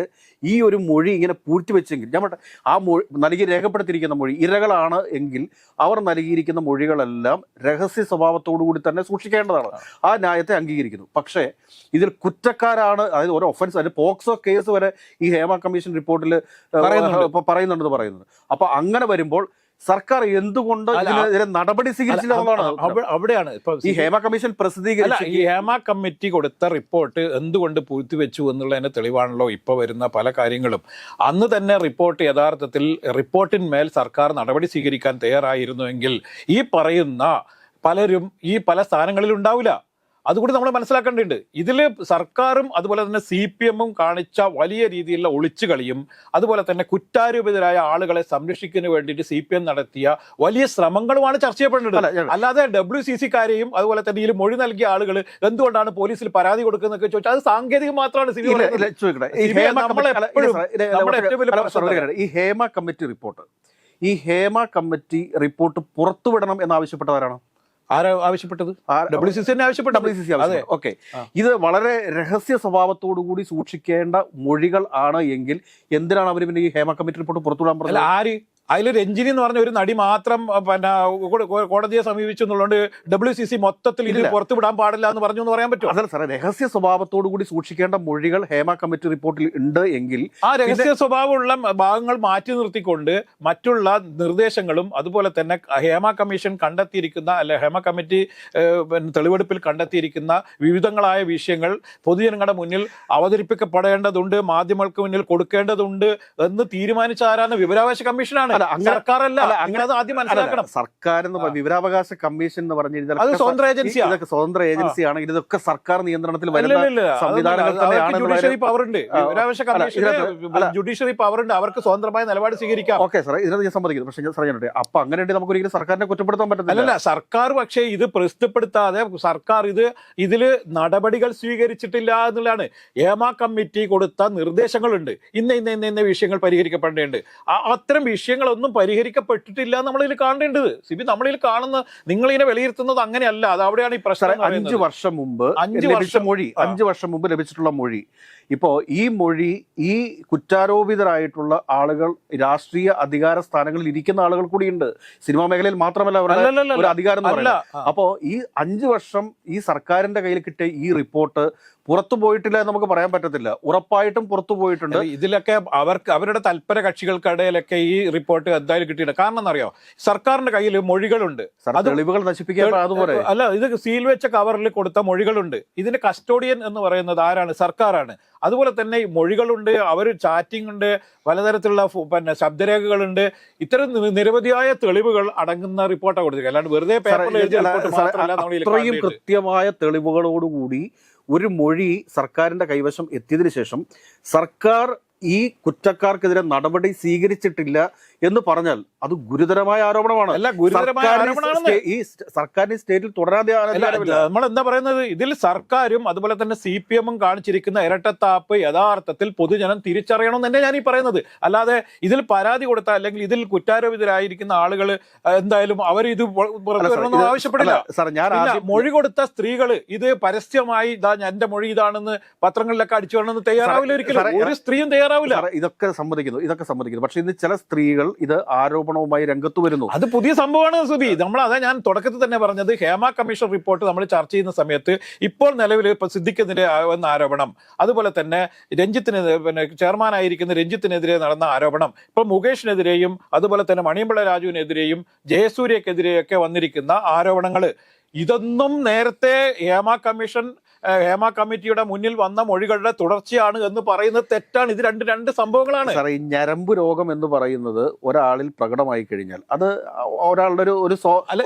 ഈ ഒരു മൊഴി ഇങ്ങനെ പൂഴ്ത്തിവെച്ചെങ്കിൽ ഞാൻ ആ മൊഴി നൽകി രേഖപ്പെടുത്തിയിരിക്കുന്ന മൊഴി ഇരകളാണ് എങ്കിൽ അവർ നൽകിയിരിക്കുന്ന മൊഴികളെല്ലാം രഹസ്യ സ്വഭാവത്തോടു കൂടി തന്നെ സൂക്ഷിക്കേണ്ടതാണ്. ആ ന്യായത്തെ അംഗീകരിക്കുന്നു. പക്ഷേ ഇതിൽ കുറ്റക്കാരാണ് അതായത് ഒരു ഒഫൻസ് അതായത് പോക്സോ കേസ് വരെ ഈ ഹേമ കമ്മീഷൻ റിപ്പോർട്ടിൽ പറയുന്നുണ്ട്. പറയുന്നുണ്ടെന്ന് പറയുന്നത്. അപ്പൊ അങ്ങനെ വരുമ്പോൾ സർക്കാർ എന്തുകൊണ്ട് ഇതിനെതിരെ നടപടി സ്വീകരിച്ചില്ല അവിടെയാണ് ഈ ഹേമ കമ്മീഷൻ പ്രസിദ്ധീകരിച്ച ഈ ഹേമ കമ്മിറ്റി കൊടുത്ത റിപ്പോർട്ട് എന്തുകൊണ്ട് പൂഴ്ത്തിവെച്ചു എന്നുള്ളതിന് തെളിവാണല്ലോ ഇപ്പൊ വരുന്ന പല കാര്യങ്ങളും. അന്ന് തന്നെ റിപ്പോർട്ട് യഥാർത്ഥത്തിൽ റിപ്പോർട്ടിന്മേൽ സർക്കാർ നടപടി സ്വീകരിക്കാൻ തയ്യാറായിരുന്നുവെങ്കിൽ ഈ പറയുന്ന പലരും ഈ പല സ്ഥാനങ്ങളിൽ ഉണ്ടാവില്ല അതുകൂടി നമ്മൾ മനസ്സിലാക്കേണ്ടതുണ്ട്. ഇതിൽ സർക്കാരും അതുപോലെ തന്നെ സി പി എമ്മും കാണിച്ച വലിയ രീതിയിലുള്ള ഒളിച്ചുകളിയും അതുപോലെ തന്നെ കുറ്റാരോപിതരായ ആളുകളെ സംരക്ഷിക്കുന്നതിന് വേണ്ടിയിട്ട് സി പി എം നടത്തിയ വലിയ ശ്രമങ്ങളുമാണ് ചർച്ച ചെയ്യപ്പെടേണ്ടത്. അല്ലാതെ ഡബ്ല്യു സി സിക്കാരെയും അതുപോലെ തന്നെ ഇതിൽ മൊഴി നൽകിയ ആളുകൾ എന്തുകൊണ്ടാണ് പോലീസിൽ പരാതി കൊടുക്കുന്നതൊക്കെ ചോദിച്ചാൽ അത് സാങ്കേതികം മാത്രമാണ്. ഈ ഹേമ കമ്മിറ്റി റിപ്പോർട്ട്. ഈ ഹേമ കമ്മിറ്റി റിപ്പോർട്ട് പുറത്തുവിടണം എന്നാവശ്യപ്പെട്ടവരാണ്? ആരാ ആവശ്യപ്പെട്ടത്? ഡബ്ല്യു സി സി തന്നെ ആവശ്യപ്പെട്ടു ഡബ്ല്യു സി സി അതെ ഓക്കെ. ഇത് വളരെ രഹസ്യ സ്വഭാവത്തോടു കൂടി സൂക്ഷിക്കേണ്ട മൊഴികൾ ആണ് എങ്കിൽ എന്തിനാണ് അവർ പിന്നെ ഈ ഹേമ കമ്മിറ്റി റിപ്പോർട്ട് പുറത്തുവിടാൻ പറഞ്ഞത്? ആര് അതിൽ രഞ്ജിനി എന്ന് പറഞ്ഞ ഒരു നടി മാത്രം പിന്നെ കോടതിയെ സമീപിച്ചു എന്നുള്ളതുകൊണ്ട് ഡബ്ല്യു സി സി മൊത്തത്തിൽ ഇത് പുറത്തുവിടാൻ പാടില്ല എന്ന് പറഞ്ഞു എന്ന് പറയാൻ പറ്റും അതല്ല സാറേ രഹസ്യ സ്വഭാവത്തോടു കൂടി സൂക്ഷിക്കേണ്ട മൊഴികൾ ഹേമ കമ്മിറ്റി റിപ്പോർട്ടിൽ ഉണ്ട് എങ്കിൽ ആ രഹസ്യ സ്വഭാവമുള്ള ഭാഗങ്ങൾ മാറ്റി നിർത്തിക്കൊണ്ട് മറ്റുള്ള നിർദ്ദേശങ്ങളും അതുപോലെ തന്നെ ഹേമ കമ്മീഷൻ കണ്ടെത്തിയിരിക്കുന്ന അല്ലെ ഹേമ കമ്മിറ്റി തെളിവെടുപ്പിൽ കണ്ടെത്തിയിരിക്കുന്ന വിവിധങ്ങളായ വിഷയങ്ങൾ പൊതുജനങ്ങളുടെ മുന്നിൽ അവതരിപ്പിക്കപ്പെടേണ്ടതുണ്ട് മാധ്യമങ്ങൾക്ക് മുന്നിൽ കൊടുക്കേണ്ടതുണ്ട് എന്ന് തീരുമാനിച്ച ആരാണ്? വിവരാവകാശ കമ്മീഷനാണ്. അങ്ങനെ- അല്ല, സർക്കാർ എന്ന് വിവരാവകാശ കമ്മീഷൻ എന്ന് പറഞ്ഞു കഴിഞ്ഞാൽ അത് ഇതൊക്കെ സ്വതന്ത്ര ഏജൻസി ഏജൻസിയാണ് ഇതൊക്കെ സ്വതന്ത്ര ഏജൻസിയാണ്. ഇതൊക്കെ സർക്കാർ നിയന്ത്രണത്തിൽ അല്ല, വരുന്ന. സംവിധാനങ്ങൾ തന്നെയാണ് ജുഡീഷ്യറി പവർ ഉണ്ട്. വിവരാവകാശ അല്ല, ഇതിനകത്ത് ജുഡീഷ്യറി പവർ ഉണ്ട്. അവർക്ക് സ്വതന്ത്രമായ നിലപാട് സ്വീകരിക്കാം. ഓക്കെ സാറേ ഇതിനകത്ത് ഞാൻ സമ്മതിക്കുന്നു. പക്ഷേ ഞാൻ സാറേ ഞാൻ പറയട്ടെ. അപ്പൊ അങ്ങനെ നമുക്ക് ഒരിക്കലും സർക്കാരിനെ കുറ്റപ്പെടുത്താൻ പറ്റത്തില്ല. അല്ലല്ല സർക്കാർ പക്ഷേ ഇത് പ്രസിദ്ധപ്പെടുത്താതെ സർക്കാർ ഇത് ഇതിൽ നടപടികൾ സ്വീകരിച്ചിട്ടില്ല എന്നുള്ളതാണ്. ഏമ കമ്മിറ്റി കൊടുത്ത നിർദ്ദേശങ്ങളുണ്ട്. ഇന്ന ഇന്ന ഇന്ന ഇന്ന വിഷയങ്ങൾ പരിഹരിക്കപ്പെടേണ്ടതുണ്ട്. അത്തരം അത്തരം വിഷയങ്ങളൊന്നും പരിഹരിക്കപ്പെട്ടിട്ടില്ല നമ്മളിൽ കാണേണ്ടത്. സിബി നമ്മളിൽ കാണുന്ന നിങ്ങളിങ്ങനെ വിലയിരുത്തുന്നത് അങ്ങനെയല്ല. അത് അവിടെയാണ് ഈ പ്രശ്നം അഞ്ചു വർഷം മുമ്പ് അഞ്ച് വർഷം- മൊഴി. അഞ്ചു വർഷം മുമ്പ് ലഭിച്ചിട്ടുള്ള മൊഴി. ഇപ്പോ ഈ മൊഴി ഈ കുറ്റാരോപിതരായിട്ടുള്ള ആളുകൾ രാഷ്ട്രീയ അധികാര സ്ഥാനങ്ങളിൽ ഇരിക്കുന്ന ആളുകൾ കൂടിയുണ്ട്. സിനിമാ മേഖലയിൽ മാത്രമല്ല ഒരു അധികാരം എന്ന് അല്ല പറയുന്നത് ആ. അപ്പോ ഈ അഞ്ച് വർഷം ഈ സർക്കാരിന്റെ കയ്യിൽ കിട്ടിയ ഈ റിപ്പോർട്ട് പുറത്തു പോയിട്ടില്ല എന്ന് നമുക്ക് പറയാൻ പറ്റത്തില്ല. ഉറപ്പായിട്ടും പുറത്തു പോയിട്ടുണ്ട്. ഇതിലൊക്കെ അവർക്ക് അവരുടെ തൽപര കക്ഷികൾക്കിടയിലൊക്കെ ഈ റിപ്പോർട്ട് എന്തായാലും കിട്ടിയിട്ടുണ്ട്. കാരണം എന്നറിയോ? സർക്കാരിന്റെ കയ്യിൽ മൊഴികളുണ്ട്. തെളിവുകൾ നശിപ്പിക്കാൻ അതുപോലെ. അല്ല ഇത് സീൽ വെച്ച കവറിൽ കൊടുത്ത മൊഴികളുണ്ട്. ഇതിന്റെ കസ്റ്റോഡിയൻ എന്ന് പറയുന്നത് ആരാണ്? സർക്കാരാണ്. അതുപോലെ തന്നെ മൊഴികളുണ്ട് അവർ ചാറ്റിംഗ് ഉണ്ട് പലതരത്തിലുള്ള പിന്നെ ശബ്ദരേഖകളുണ്ട്. ഇത്തരം നിരവധിയായ തെളിവുകൾ അടങ്ങുന്ന റിപ്പോർട്ടാണ് കൊടുത്തിരിക്കുക അല്ലാണ്ട് വെറുതെ ഇത്രയും പേപ്പറിൽ എഴുതിയ കൃത്യമായ തെളിവുകളോടുകൂടി ഒരു മൊഴി സർക്കാരിന്റെ കൈവശം എത്തിയതിനു ശേഷം സർക്കാർ ഈ കുറ്റക്കാർക്കെതിരെ നടപടി സ്വീകരിച്ചിട്ടില്ല എന്ന് പറഞ്ഞാൽ അത് ഗുരുതരമായ ആരോപണമാണ്. അല്ല, ഗുരുതരമായ സർക്കാരിന് ഈ സർക്കാരിന്റെ സർക്കാരിന് സ്റ്റേറ്റിൽ തുടരാതെ. നമ്മൾ എന്താ പറയുന്നത്? ഇതിൽ സർക്കാരും അതുപോലെ തന്നെ സി പി എമ്മും കാണിച്ചിരിക്കുന്ന ഇരട്ടത്താപ്പ് യഥാർത്ഥത്തിൽ പൊതുജനം തിരിച്ചറിയണം എന്നെ തന്നെ ഞാൻ ഈ പറയുന്നത്. അല്ലാതെ ഇതിൽ പരാതി കൊടുത്ത അല്ലെങ്കിൽ ഇതിൽ കുറ്റാരോപിതരായിരിക്കുന്ന ആളുകൾ എന്തായാലും അവർ ഇത് ആവശ്യപ്പെടില്ല. സാർ ഞാൻ മൊഴി കൊടുത്ത സ്ത്രീകൾ ഇത് പരസ്യമായി ഇതാ എന്റെ മൊഴി ഇതാണെന്ന് പത്രങ്ങളിലൊക്കെ അടിച്ചു വരണമെന്ന് തയ്യാറാവില്ല ഒരിക്കലും. ഒരു സ്ത്രീയും തയ്യാറാവില്ല. സാറേ, ഇതൊക്കെ സമ്മതിക്കുന്നു ഇതൊക്കെ സമ്മതിക്കുന്നു. പക്ഷെ ഇന്ന് ചില സ്ത്രീകൾ ഇത് ആരോപണവുമായി രംഗത്ത് വരുന്നു. അത് പുതിയ സംഭവമാണ് സുബി നമ്മൾ അതാ ഞാൻ തുടക്കത്തിൽ തന്നെ പറഞ്ഞത് ഹേമ കമ്മീഷൻ റിപ്പോർട്ട് നമ്മൾ ചർച്ച ചെയ്യുന്ന സമയത്ത് ഇപ്പോൾ നിലവിൽ ഇപ്പൊ സിദ്ദിഖിനെതിരെ വന്ന ആരോപണം. അതുപോലെ തന്നെ രഞ്ജിത്തിനെതിരെ പിന്നെ ചെയർമാനായിരിക്കുന്ന രഞ്ജിത്തിനെതിരെ നടന്ന ആരോപണം. ഇപ്പൊ മുകേഷിനെതിരെയും അതുപോലെ തന്നെ മണിയമ്പിള്ള രാജുവിനെതിരെയും ജയസൂര്യക്കെതിരെയൊക്കെ വന്നിരിക്കുന്ന ആരോപണങ്ങൾ ഇതൊന്നും നേരത്തെ ഹേമ കമ്മീഷൻ ഹേമ കമ്മിറ്റിയുടെ മുന്നിൽ വന്ന മൊഴികളുടെ തുടർച്ചയാണ് എന്ന് പറയുന്നത് തെറ്റാണ്. ഇത് രണ്ട് രണ്ട് സംഭവങ്ങളാണ്. സാറേ ഈ ഞരമ്പ് രോഗം എന്ന് പറയുന്നത് ഒരാളിൽ പ്രകടമായി കഴിഞ്ഞാൽ അത് ഒരാളുടെ ഒരു ഒരു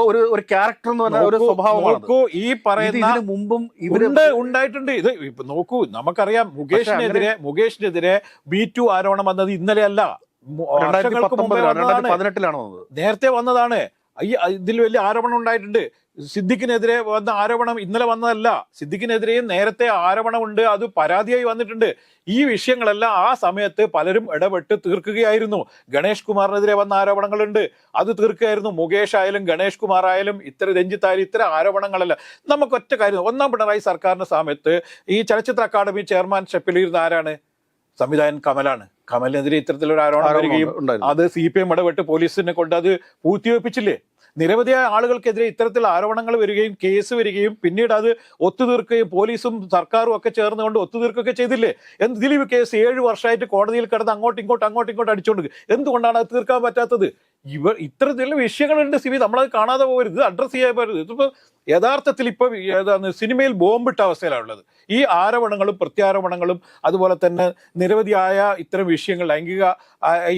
ഒരു ഒരു ക്യാരക്ടർ എന്ന് പറഞ്ഞ ഒരു സ്വഭാവം സ്വഭാവമാണ്. ഈ പറയുന്ന മുമ്പും ഇവർ ഉണ്ട് ഉണ്ടായിട്ടുണ്ട്. ഇത് ഇപ്പൊ നോക്കൂ നമുക്കറിയാം മുകേഷിനെതിരെ മുകേഷിനെതിരെ ബി ടു ആരോപണം വന്നത് ഇന്നലെയല്ല. അല്ല നേരത്തെ വന്നതാണ്. ഈ ഇതിൽ വലിയ ആരോപണം ഉണ്ടായിട്ടുണ്ട്. സിദ്ദിഖിനെതിരെ വന്ന ആരോപണം ഇന്നലെ വന്നതല്ല. സിദ്ദിഖിനെതിരെയും നേരത്തെ ആരോപണമുണ്ട്. അത് പരാതിയായി വന്നിട്ടുണ്ട്. ഈ വിഷയങ്ങളെല്ലാം ആ സമയത്ത് പലരും ഇടപെട്ട് തീർക്കുകയായിരുന്നു. ഗണേഷ് കുമാറിനെതിരെ വന്ന ആരോപണങ്ങളുണ്ട്. അത് തീർക്കുകയായിരുന്നു. മുകേഷ് ആയാലും ഗണേഷ് കുമാർ ആയാലും ഇത്ര രഞ്ജിത്ത് ആയാലും ഇത്തരം ആരോപണങ്ങളല്ല. നമുക്ക് ഒറ്റ കാര്യം ഒന്നാം പിണറായി സർക്കാരിന്റെ സമയത്ത് ഈ ചലച്ചിത്ര അക്കാദമി ചെയർമാൻ ഇരുന്ന ആരാണ്? സംവിധായകൻ കമലാണ്. കമലിനെതിരെ ഇത്തരത്തിലൊരു ആരോപണം വരികയും. അത് സി പി എം ഇടപെട്ട് പോലീസിനെ കൊണ്ട് അത് പൂർത്തിവെപ്പിച്ചില്ലേ ഈ ആളുകൾക്കെതിരെ ഇത്തരത്തിൽ ആരോപണങ്ങൾ വരികയും കേസ് വരികയും പിന്നീട് അത് ഒത്തുതീർക്കുകയും പോലീസും സർക്കാരും ഒക്കെ ചേർന്നുകൊണ്ട് ഒത്തുതീർക്കുകയൊക്കെ ചെയ്തില്ലേ? എന്ത് ദിലീപ് കേസ് ഏഴ് വർഷമായിട്ട് കോടതിയിൽ കിടന്ന് അങ്ങോട്ടും ഇങ്ങോട്ടും അങ്ങോട്ടും ഇങ്ങോട്ടും അടിച്ചുകൊണ്ട് എന്തുകൊണ്ടാണ് അത് തീർക്കാൻ പറ്റാത്തത്? ഇവ ഇത്തരത്തിലുള്ള വിഷയങ്ങളുണ്ട് സിബി. നമ്മളത് കാണാതെ പോകരുത് അഡ്രസ്സ് അഡ്രസ് ചെയ്യാൻ പറ്റരുത് ഇതിപ്പോ യഥാർത്ഥത്തിൽ ഇപ്പൊ ഏതാണ് സിനിമയിൽ ബോംബിട്ട അവസ്ഥയിലാണ് ഉള്ളത്. ഈ ആരോപണങ്ങളും പ്രത്യാരോപണങ്ങളും അതുപോലെ തന്നെ നിരവധിയായ ഇത്തരം വിഷയങ്ങൾ ലൈംഗിക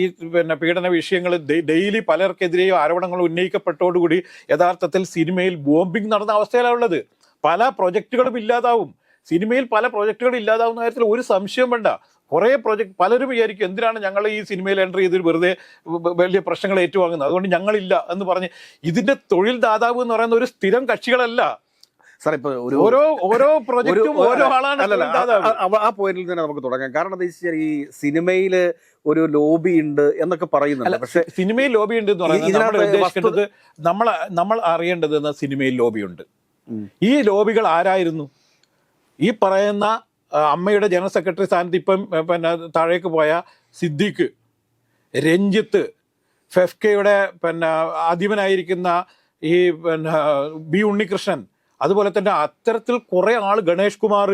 ഈ പിന്നെ പീഡന വിഷയങ്ങൾ ഡെയിലി പലർക്കെതിരെയും ആരോപണങ്ങൾ ഉന്നയിക്കപ്പെട്ടതോടുകൂടി യഥാർത്ഥത്തിൽ സിനിമയിൽ ബോംബിംഗ് നടന്ന അവസ്ഥയിലാണ് ഉള്ളത്. പല പ്രൊജക്ടുകളും ഇല്ലാതാവും. സിനിമയിൽ പല പ്രൊജക്ടുകളും ഇല്ലാതാവുന്ന കാര്യത്തിൽ ഒരു സംശയം വേണ്ട. കുറേ പ്രൊജക്ട് പലരും വിചാരിക്കും എന്തിനാണ് ഞങ്ങൾ ഈ സിനിമയിൽ എന്റർ ചെയ്ത് വെറുതെ വലിയ പ്രശ്നങ്ങൾ ഏറ്റുവാങ്ങുന്നത്? അതുകൊണ്ട് ഞങ്ങളില്ല എന്ന് പറഞ്ഞ് ഇതിന്റെ തൊഴിൽ ദാതാവ് എന്ന് പറയുന്ന ഒരു സ്ഥിരം കക്ഷികളല്ല. സാർ ഇപ്പൊ ഒരു ഓരോ ഓരോ പ്രോജക്റ്റും ഓരോ ആളാണ്. ആ- പോയിന്റിൽ തന്നെ നമുക്ക് തുടങ്ങാം. കാരണം എന്താ വെച്ചാൽ ഈ സിനിമയിൽ ഒരു ലോബി ഉണ്ട് എന്നൊക്കെ പറയുന്നുണ്ട്. പക്ഷേ സിനിമയിൽ ലോബി ഉണ്ട് എന്ന് പറയുന്നത് നമ്മൾ നമ്മൾ അറിയേണ്ടത് എന്ന സിനിമയിൽ ലോബി ഉണ്ട്. ഈ ലോബികൾ ആരായിരുന്നു? ഈ പറയുന്ന അമ്മയുടെ ജനറൽ സെക്രട്ടറി സ്ഥാനത്ത് ഇപ്പം പിന്നെ താഴേക്ക് പോയ സിദ്ദിഖ് രഞ്ജിത്ത് ഫെഫ്കയുടെ പിന്നെ അധിപനായിരിക്കുന്ന ഈ പിന്നെ ബി ഉണ്ണികൃഷ്ണൻ അതുപോലെ തന്നെ അത്തരത്തിൽ കുറേ ആൾ ഗണേഷ് കുമാർ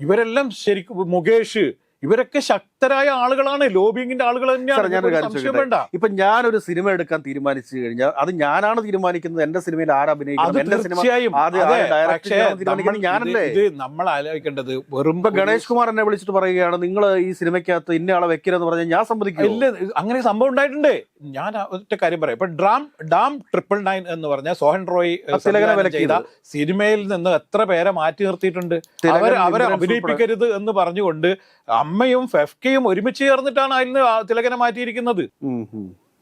ഇവരെല്ലാം ശരിക്കും മുകേഷ് ഇവരൊക്കെ ശക്തരായ ആളുകളാണ്. ലോബിങ്ങിന്റെ ആളുകൾ തന്നെയാണ്. ഒരു ഇപ്പൊ ഞാനൊരു സിനിമ എടുക്കാൻ തീരുമാനിച്ചു കഴിഞ്ഞാൽ അത് ഞാനാണ് തീരുമാനിക്കുന്നത്. എന്റെ സിനിമയിൽ അത് അഭിനയിക്കും എന്റെ സിനിമ തീർച്ചയായും. ആദ്യം അതെ, ആരെ ഡയറക്റ്റ് പക്ഷേ ചെയ്യണം തീരുമാനിക്കുന്നത് നമ്മൾ ഞാനല്ലേ? നമ്മൾ ആലോചിക്കേണ്ടത് വെറും ഗണേഷ് കുമാർ എന്നെ വിളിച്ചിട്ട് പറയുകയാണ് നിങ്ങൾ ഈ സിനിമയ്ക്കകത്ത് ഇന്ന ആളെ വെക്കരുതെന്ന് പറഞ്ഞാൽ ഞാൻ സമ്മതിക്കും ഇല്ല അങ്ങനെ സംഭവം ഉണ്ടായിട്ടുണ്ട്. ഞാൻ ഒറ്റ കാര്യം പറയാം. ഇപ്പൊ ഡ്രാം ഡാം ട്രിപ്പിൾ നയൻ എന്ന് പറഞ്ഞ സോഹൻ റോയ് ചെയ്ത സിനിമയിൽ നിന്ന് എത്ര പേരെ മാറ്റി നിർത്തിയിട്ടുണ്ട്? അവരെ അവരെ അഭിനയിപ്പിക്കരുത് എന്ന് പറഞ്ഞുകൊണ്ട് അമ്മയും ഫെഫ്കയും ഒരുമിച്ച് ചേർന്നിട്ടാണ് അതിൽ നിന്ന് തിലകനെ മാറ്റിയിരിക്കുന്നത്.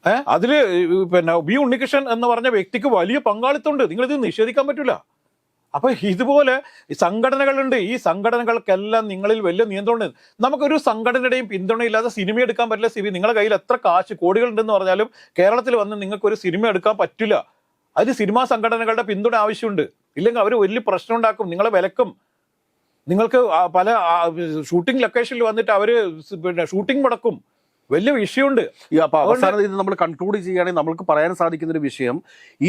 ഏഹ് അതിൽ പിന്നെ ബി ഉണ്ണികൃഷ്ണൻ എന്ന് പറഞ്ഞ വ്യക്തിക്ക് വലിയ പങ്കാളിത്തമുണ്ട്. നിങ്ങൾ ഇത് നിഷേധിക്കാൻ പറ്റില്ല അപ്പൊ ഇതുപോലെ സംഘടനകളുണ്ട്. ഈ സംഘടനകൾക്കെല്ലാം നിങ്ങളിൽ വലിയ നിയന്ത്രണം നമുക്കൊരു സംഘടനയുടെയും പിന്തുണയില്ലാതെ സിനിമ എടുക്കാൻ പറ്റില്ല സിബി നിങ്ങളുടെ കയ്യിൽ എത്ര കാശ് കോടികൾ കോടികളുണ്ടെന്ന് പറഞ്ഞാലും കേരളത്തിൽ വന്ന് നിങ്ങൾക്ക് ഒരു സിനിമ എടുക്കാൻ പറ്റില്ല. അതിന് സിനിമാ സംഘടനകളുടെ പിന്തുണ ആവശ്യമുണ്ട്. ഇല്ലെങ്കിൽ അവർ വലിയ പ്രശ്നം ഉണ്ടാക്കും. നിങ്ങളെ വിലക്കും. നിങ്ങൾക്ക് പല ഷൂട്ടിംഗ് ലൊക്കേഷനിൽ വന്നിട്ട് അവർ പിന്നെ ഷൂട്ടിംഗ് മുടക്കും. വലിയ വിഷയമുണ്ട്. അപ്പൊ അവസാനം ഇത് നമ്മൾ കൺക്ലൂഡ് ചെയ്യുകയാണെങ്കിൽ നമ്മൾക്ക് പറയാൻ സാധിക്കുന്ന ഒരു വിഷയം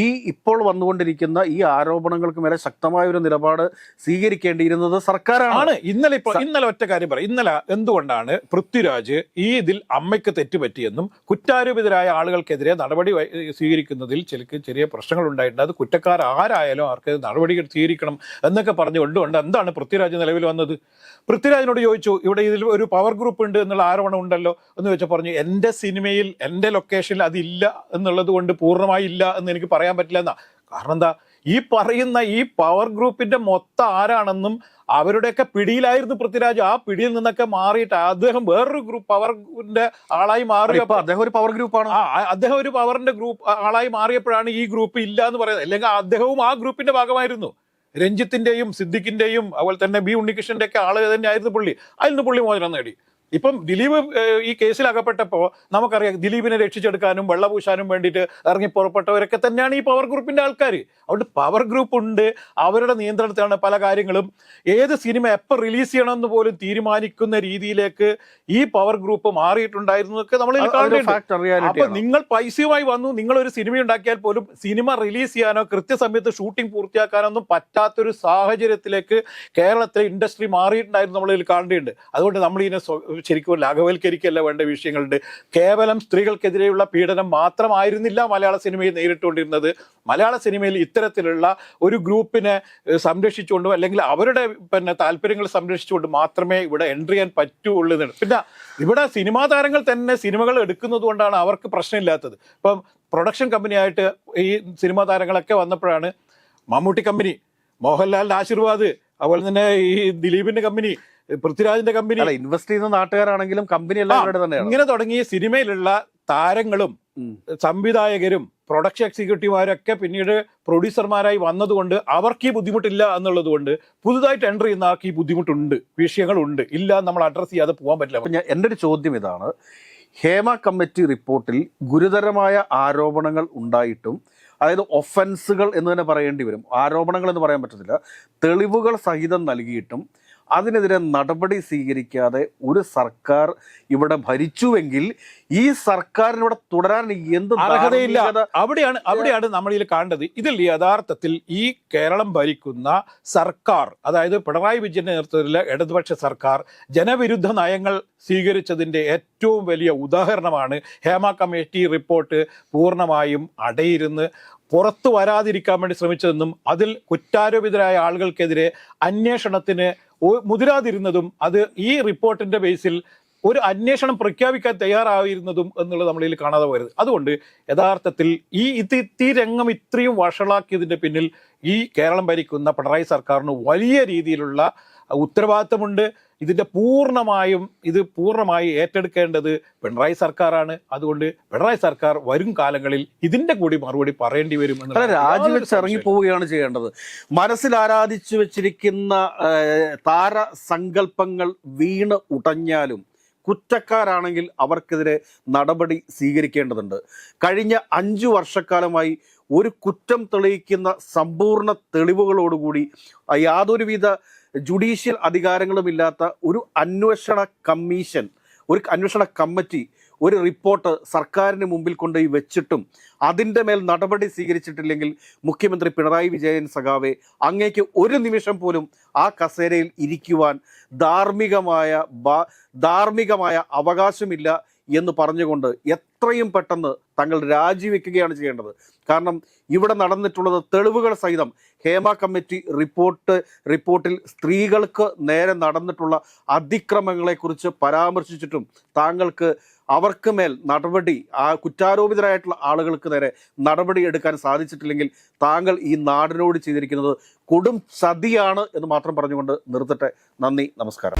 ഈ ഇപ്പോൾ വന്നുകൊണ്ടിരിക്കുന്ന ഈ ആരോപണങ്ങൾക്ക് മേലെ ശക്തമായ ഒരു നിലപാട് സ്വീകരിക്കേണ്ടിയിരുന്നത് സർക്കാരാണ്. ഇന്നലെ ഇപ്പൊ ഇന്നലെ ഒറ്റ കാര്യം പറയാം. ഇന്നലെ എന്തുകൊണ്ടാണ് പൃഥ്വിരാജ് ഈ ഇതിൽ അമ്മയ്ക്ക് തെറ്റുപറ്റിയെന്നും കുറ്റാരോപിതരായ ആളുകൾക്കെതിരെ നടപടി സ്വീകരിക്കുന്നതിൽ ചില ചെറിയ പ്രശ്നങ്ങൾ ഉണ്ടായിട്ടുണ്ട് അത് കുറ്റക്കാർ ആരായാലും അവർക്ക് നടപടി സ്വീകരിക്കണം എന്നൊക്കെ പറഞ്ഞുകൊണ്ടുകൊണ്ട് എന്താണ് പൃഥ്വിരാജ് നിലവിൽ വന്നത്? പൃഥ്വിരാജിനോട് ചോദിച്ചു ഇവിടെ ഇതിൽ ഒരു പവർ ഗ്രൂപ്പ് ഉണ്ട് എന്നുള്ള ആരോപണം ഉണ്ടല്ലോ? എന്ന് വെച്ചാൽ പറഞ്ഞു എന്റെ സിനിമയിൽ എന്റെ ലൊക്കേഷനിൽ അതില്ല എന്നുള്ളത് കൊണ്ട് പൂർണമായി ഇല്ല എന്ന് എനിക്ക് പറയാൻ പറ്റില്ല എന്നാ കാരണം എന്താ? ഈ പറയുന്ന ഈ പവർ ഗ്രൂപ്പിന്റെ മൊത്തം ആരാണെന്നും അവരുടെയൊക്കെ പിടിയിലായിരുന്നു പൃഥ്വിരാജ്. ആ പിടിയിൽ നിന്നൊക്കെ മാറിയിട്ട് അദ്ദേഹം വേറൊരു ഗ്രൂപ്പ് പവറിന്റെ ആളായി മാറിയപ്പോ അദ്ദേഹം ഒരു പവർ ഗ്രൂപ്പാണ് അദ്ദേഹം ഒരു പവറിന്റെ ഗ്രൂപ്പ് ആളായി മാറിയപ്പോഴാണ് ഈ ഗ്രൂപ്പ് ഇല്ല എന്ന് പറയുന്നത്. അല്ലെങ്കിൽ അദ്ദേഹവും ആ ഗ്രൂപ്പിന്റെ ഭാഗമായിരുന്നു. രഞ്ജിത്തിന്റെയും സിദ്ദിഖിന്റെയും അതുപോലെ തന്നെ ബി ഉണ്ണികൃഷ്ണന്റെ ഒക്കെ ആൾ തന്നെയായിരുന്നു പുള്ളി. അതിൽ നിന്ന് പുള്ളി മോചനം നേടി. ഇപ്പം ദിലീപ് ഈ കേസിൽ അകപ്പെട്ടപ്പോൾ നമുക്കറിയാം ദിലീപിനെ രക്ഷിച്ചെടുക്കാനും വെള്ളപൂശാനും വേണ്ടിയിട്ട് ഇറങ്ങി പുറപ്പെട്ടവരൊക്കെ തന്നെയാണ് ഈ പവർ ഗ്രൂപ്പിന്റെ ആൾക്കാർ അതുകൊണ്ട് പവർ ഗ്രൂപ്പ് ഉണ്ട് അവരുടെ നിയന്ത്രണത്തിലാണ് പല കാര്യങ്ങളും. ഏത് സിനിമ എപ്പോൾ റിലീസ് ചെയ്യണമെന്ന് പോലും തീരുമാനിക്കുന്ന രീതിയിലേക്ക് ഈ പവർ ഗ്രൂപ്പ് മാറിയിട്ടുണ്ടായിരുന്നതൊക്കെ നമ്മൾ അപ്പൊ നിങ്ങൾ പൈസയുമായി വന്നു നിങ്ങൾ ഒരു സിനിമ ഉണ്ടാക്കിയാൽ പോലും സിനിമ റിലീസ് ചെയ്യാനോ കൃത്യസമയത്ത് ഷൂട്ടിംഗ് പൂർത്തിയാക്കാനൊന്നും പറ്റാത്തൊരു സാഹചര്യത്തിലേക്ക് കേരളത്തിലെ ഇൻഡസ്ട്രി മാറിയിട്ടുണ്ടായിരുന്നു നമ്മളിൽ കാണേണ്ടിയുണ്ട്. കാണേണ്ടതുണ്ട് അതുകൊണ്ട് നമ്മൾ ഇതിനെ ശരിക്കും ലാഘവൽക്കരിക്കല്ല വേണ്ട വിഷയങ്ങളുണ്ട്. കേവലം സ്ത്രീകൾക്കെതിരെയുള്ള പീഡനം മാത്രമായിരുന്നില്ല മലയാള സിനിമയിൽ നേരിട്ടുകൊണ്ടിരുന്നത്. മലയാള സിനിമയിൽ ഇത്തരത്തിലുള്ള ഒരു ഗ്രൂപ്പിനെ സംരക്ഷിച്ചുകൊണ്ടും അല്ലെങ്കിൽ അവരുടെ പിന്നെ താല്പര്യങ്ങൾ സംരക്ഷിച്ചുകൊണ്ട് മാത്രമേ ഇവിടെ എൻട്രി ചെയ്യാൻ പറ്റുള്ളൂ പിന്നെ ഇവിടെ സിനിമാ താരങ്ങൾ തന്നെ സിനിമകൾ എടുക്കുന്നത് കൊണ്ടാണ് അവർക്ക് പ്രശ്നമില്ലാത്തത്. ഇപ്പം പ്രൊഡക്ഷൻ കമ്പനിയായിട്ട് ഈ സിനിമാ താരങ്ങളൊക്കെ വന്നപ്പോഴാണ് മമ്മൂട്ടി കമ്പനി മോഹൻലാലിന്റെ ആശീർവാദ് അതുപോലെ തന്നെ ഈ ദിലീപിന്റെ കമ്പനി പൃഥ്വിരാജിന്റെ കമ്പനി. ഇൻവെസ്റ്റ് ചെയ്യുന്ന നാട്ടുകാരാണെങ്കിലും കമ്പനി എല്ലാം ഇങ്ങനെ തുടങ്ങിയ സിനിമയിലുള്ള താരങ്ങളും സംവിധായകരും പ്രൊഡക്ഷൻ എക്സിക്യൂട്ടീവുമാരൊക്കെ പിന്നീട് പ്രൊഡ്യൂസർമാരായി വന്നതുകൊണ്ട് അവർക്ക് ഈ ബുദ്ധിമുട്ടില്ല എന്നുള്ളത് കൊണ്ട് പുതുതായിട്ട് എൻട്രി ചെയ്യുന്ന ആൾക്ക് ഈ ബുദ്ധിമുട്ടുണ്ട് വിഷയങ്ങളുണ്ട്. ഇല്ല നമ്മൾ അഡ്രസ്സ് ചെയ്യാതെ പോകാൻ പറ്റില്ല. എന്റെ ഒരു ചോദ്യം ഇതാണ്. ഹേമ കമ്മിറ്റി റിപ്പോർട്ടിൽ ഗുരുതരമായ ആരോപണങ്ങൾ ഉണ്ടായിട്ടും അതായത് ഒഫൻസുകൾ എന്ന് തന്നെ പറയേണ്ടി വരും. ആരോപണങ്ങൾ എന്ന് പറയാൻ പറ്റത്തില്ല. തെളിവുകൾ സഹിതം നൽകിയിട്ടും അതിനെതിരെ നടപടി സ്വീകരിക്കാതെ ഒരു സർക്കാർ ഇവിടെ ഭരിച്ചുവെങ്കിൽ ഈ സർക്കാരിന് ഇവിടെ തുടരാൻ എന്ത് അർഹതയില്ല. അവിടെയാണ് അവിടെയാണ് നമ്മൾ ഇതിൽ കാണേണ്ടത്. ഇതിൽ യഥാർത്ഥത്തിൽ ഈ കേരളം ഭരിക്കുന്ന സർക്കാർ അതായത് പിണറായി വിജയന്റെ നേതൃത്വത്തിലെ ഇടതുപക്ഷ സർക്കാർ ജനവിരുദ്ധ നയങ്ങൾ സ്വീകരിച്ചതിന്റെ ഏറ്റവും വലിയ ഉദാഹരണമാണ് ഹേമ കമ്മിറ്റി റിപ്പോർട്ട് പൂർണമായും അടയിരുന്ന് പുറത്തു വരാതിരിക്കാൻ വേണ്ടി ശ്രമിച്ചതെന്നും അതിൽ കുറ്റാരോപിതരായ ആളുകൾക്കെതിരെ അന്വേഷണത്തിന് മുതിരാതിരുന്നതും അത് ഈ റിപ്പോർട്ടിന്റെ ബേസിൽ ഒരു അന്വേഷണം പ്രഖ്യാപിക്കാൻ തയ്യാറായിരുന്നതും എന്നുള്ളത് നമ്മളിൽ കാണാതെ പോയത്. അതുകൊണ്ട് യഥാർത്ഥത്തിൽ ഈ ഇത് ഈ രംഗം ഇത്രയും വഷളാക്കിയതിന്റെ പിന്നിൽ ഈ കേരളം ഭരിക്കുന്ന പിണറായി സർക്കാരിന് വലിയ രീതിയിലുള്ള ഉത്തരവാദിത്തമുണ്ട്. ഇതിന്റെ പൂർണമായും ഇത് പൂർണമായി ഏറ്റെടുക്കേണ്ടത് പിണറായി സർക്കാരാണ്. അതുകൊണ്ട് പിണറായി സർക്കാർ വരും കാലങ്ങളിൽ ഇതിന്റെ കൂടി മറുപടി പറയേണ്ടി വരും യാതൊരു രാജിവെച്ച് ഇറങ്ങിപ്പോവുകയാണ് ചെയ്യേണ്ടത്. മനസ്സിൽ ആരാധിച്ചു വെച്ചിരിക്കുന്ന താര താരസങ്കല്പങ്ങൾ വീണ് ഉടഞ്ഞാലും കുറ്റക്കാരാണെങ്കിൽ അവർക്കെതിരെ നടപടി സ്വീകരിക്കേണ്ടതുണ്ട്. കഴിഞ്ഞ അഞ്ചു വർഷക്കാലമായി ഒരു കുറ്റം തെളിയിക്കുന്ന സമ്പൂർണ തെളിവുകളോടുകൂടി യാതൊരുവിധ ജുഡീഷ്യൽ അധികാരങ്ങളുമില്ലാത്ത ഒരു അന്വേഷണ കമ്മീഷൻ ഒരു അന്വേഷണ കമ്മിറ്റി ഒരു റിപ്പോർട്ട് സർക്കാരിന് മുമ്പിൽ കൊണ്ടുപോയി വെച്ചിട്ടും അതിന്റെ മേൽ നടപടി സ്വീകരിച്ചിട്ടില്ലെങ്കിൽ മുഖ്യമന്ത്രി പിണറായി വിജയൻ സഖാവെ അങ്ങേക്ക് ഒരു നിമിഷം പോലും ആ കസേരയിൽ ഇരിക്കുവാൻ ധാർമ്മികമായ ധാർമ്മികമായ അവകാശമില്ല എന്ന് പറഞ്ഞുകൊണ്ട് എത്രയും പെട്ടെന്ന് തങ്ങൾ രാജിവെക്കുകയാണ് ചെയ്യേണ്ടത്. കാരണം ഇവിടെ നടന്നിട്ടുള്ളത് തെളിവുകൾ സഹിതം ഹേമ കമ്മിറ്റി റിപ്പോർട്ട് റിപ്പോർട്ടിൽ സ്ത്രീകൾക്ക് നേരെ നടന്നിട്ടുള്ള അതിക്രമങ്ങളെക്കുറിച്ച് പരാമർശിച്ചിട്ടും താങ്കൾക്ക് അവർക്ക് മേൽ നടപടി ആ കുറ്റാരോപിതരായിട്ടുള്ള ആളുകൾക്ക് നേരെ നടപടി എടുക്കാൻ സാധിച്ചിട്ടില്ലെങ്കിൽ താങ്കൾ ഈ നാടിനോട് ചെയ്തിരിക്കുന്നത് കൊടും ചതിയാണ് എന്ന് മാത്രം പറഞ്ഞുകൊണ്ട് നിർത്തട്ടെ. നന്ദി നമസ്കാരം.